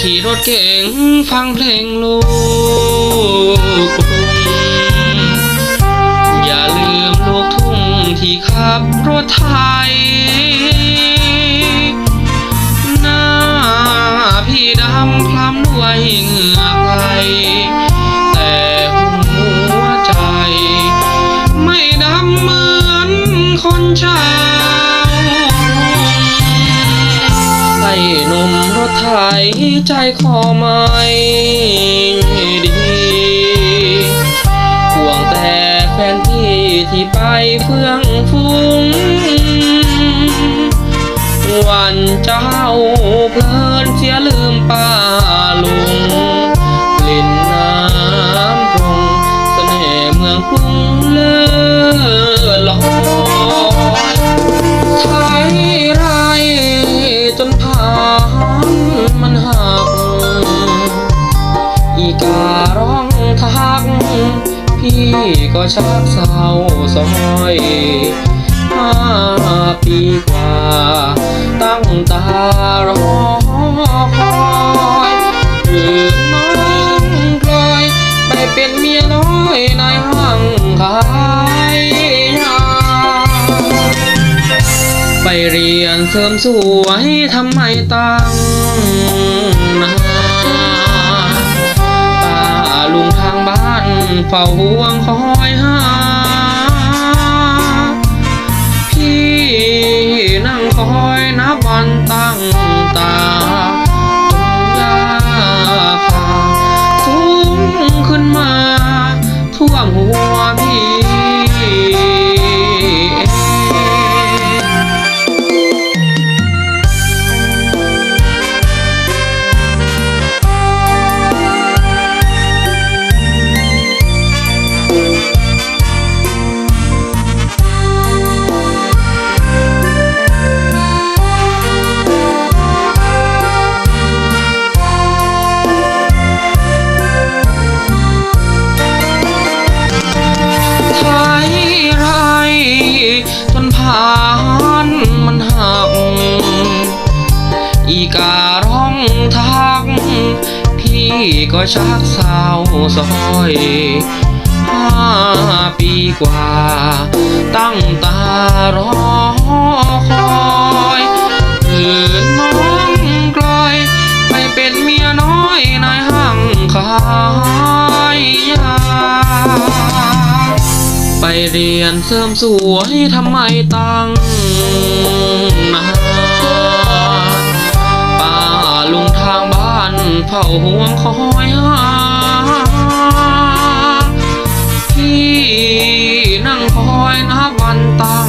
ขี่รถเก่งฟังเพลงลูกทุ่งอย่าลืมลูกทุ่งที่ขับรถไทย หน้าพี่ดำคล้ำด้วยเหงื่อใคร ใจคอไม่ดีห่วงแต่แฟนพี่ที่ไปเฟื่องฟุ้ง วันเจ้าเพลินเสียลืมป้ อีการ้องทัก พี่ก็ชักเศร้าซอยห้าปีกว่า ตั้งตารอคอยหรือน้องกลอยไปเป็นเมียน้อยในห้างขายยาไปเรียนเสริมสวยทำไมตั้ง เฝ้าห่วงคอยหา พี่ก็ชักเศร้าซอยห้าปีกว่า ตั้งตารอคอยคือน้องกลอย ไปเป็นเมียน้อยในห้างขายยา ไปเรียนเสริมสวยทำไมตั้งนานป้าลุงทางบ้าน เฝ้าห่วงคอยหาพี่นั่งคอยนับวันตั้ง